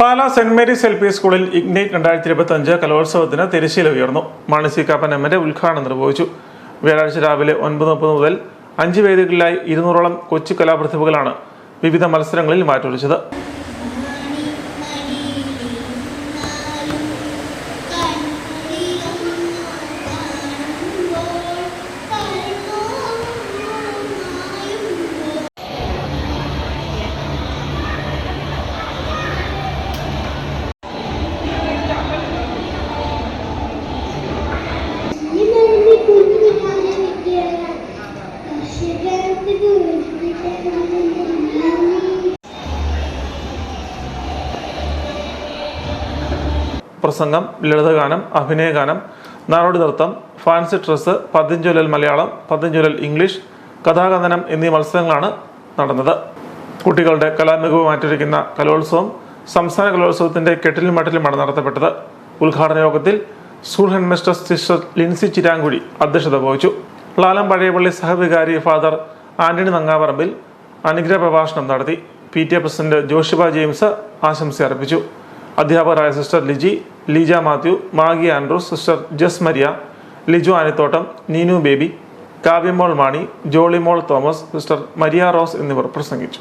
Pala saint Mary's L P സ്കൂളിൽ ignite രണ്ടായിരത്തി ഇരുപത്തി അഞ്ച് കലോത്സവത്തിന് തിരശ്ശീല ഉയർന്നു. മാണി കാപ്പൻ എമ്മിന്റെ ഉദ്ഘാടനം നിർവഹിച്ചു. വ്യാഴാഴ്ച രാവിലെ ഒൻപത് മുപ്പത് മുതൽ അഞ്ച് വേദികളിലായി ഇരുന്നൂറോളം കൊച്ചു കലാപ്രതിഭകളാണ് വിവിധ മത്സരങ്ങളിൽ മാറ്റുരച്ചത്. പ്രസംഗം ലളിതഗാനം അഭിനയഗാനം നാടോടി നൃത്തം ഫാൻസി ഡ്രസ് പതിഞ്ചൊല്ലൽ മലയാളം പതിഞ്ചൊല്ലൽ ഇംഗ്ലീഷ് കഥാകഥനം എന്നീ മത്സരങ്ങളാണ് നടന്നത്. കുട്ടികളുടെ കലാമികവ് മാറ്റിരിക്കുന്ന കലോത്സവം സംസ്ഥാന കലോത്സവത്തിന്റെ കെട്ടിലും മട്ടിലുമാണ് നടത്തപ്പെട്ടത്. ഉദ്ഘാടന യോഗത്തിൽ school headmistress sister Lincy Chirankuzhi അധ്യക്ഷത വഹിച്ചു. ലാലം പഴയപള്ളി സഹവികാരി ഫാദർ ആന്റണി നങ്ങാപറമ്പിൽ അനുഗ്രഹ പ്രഭാഷണം നടത്തി P T A president Joshiba James ആശംസ അർപ്പിച്ചു. അധ്യാപകരായ sister Liji Leeja Mathew Maggie Andrews sister Jess Maria Liju Anithottam Neenu Baby Kavyamol Mani Jollymol Thomas sister Maria Rose എന്നിവർ പ്രസംഗിച്ചു.